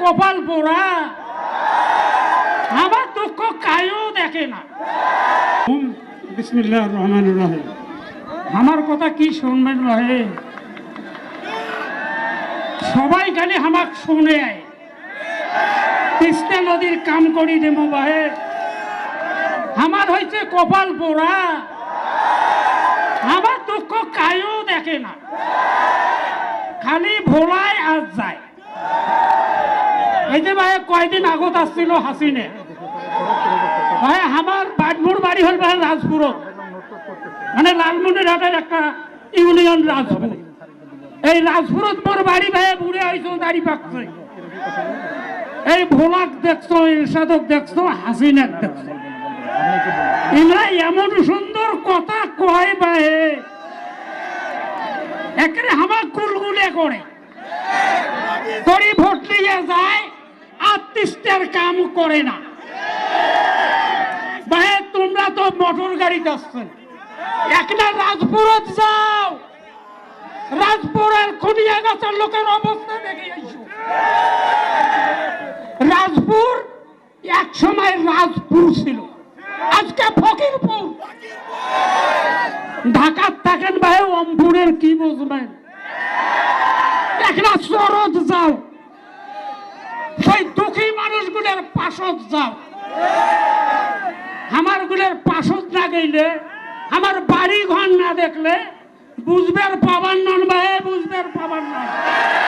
কপাল পোড়া। আমার দুঃখ কায়ও দেখে না। বিসমিল্লাহ রহমান রহিম। আমার কথা কি শুনবেন রহে? সবাই খালি আমাক শুনে আয়। তিস্তা নদীর কাম করি দেবো বাহে। আমার হয়েছে কপাল পোড়া। আমার দুঃখ কায়ও দেখে না। খালি ভোলায় আজ যায়। এই যে ভাই, কয়দিন আগত আসছিল হাসিনে? ভাই, আমার বাটমুর বাড়ি হল ভাই রাজপুরত। মানে লালমনিরহাটের একটা ইউনিয়ন রাজপুর। এই রাজপুরত মোর বাড়ি ভাই, বুড়ে আইছো, দাড়ি পাকছে। এই ভোলাক দেখছ ইরশাদক দেখছ, হাসিনাক দেখছ। এরা এমন সুন্দর কথা কয় ভাই। একেবারে আমার গুলগুলে করে। করি ভোট দিয়ে যায় আত্মিষ্টের কাম করে না। ভাই তোমরা তো মোটর গাড়ি যাচ্ছেন। একটা রাজপুরত যাও। রাজপুরের খুনিয়া গাছের লোকের অবস্থা দেখে রাজপুর এক সময় রাজপুর ছিল। আজকে ফকিরপুর। ঢাকার থাকেন ভাই অম্পুরের কি বুঝবেন? একটা চরত যাও। মানুষগুলোর পাশত যাও। আমার গুলের পাশত না গেলে আমার বাড়ি ঘর না দেখলে বুঝবের পাবার নন ভাই বুঝবের পাবার নন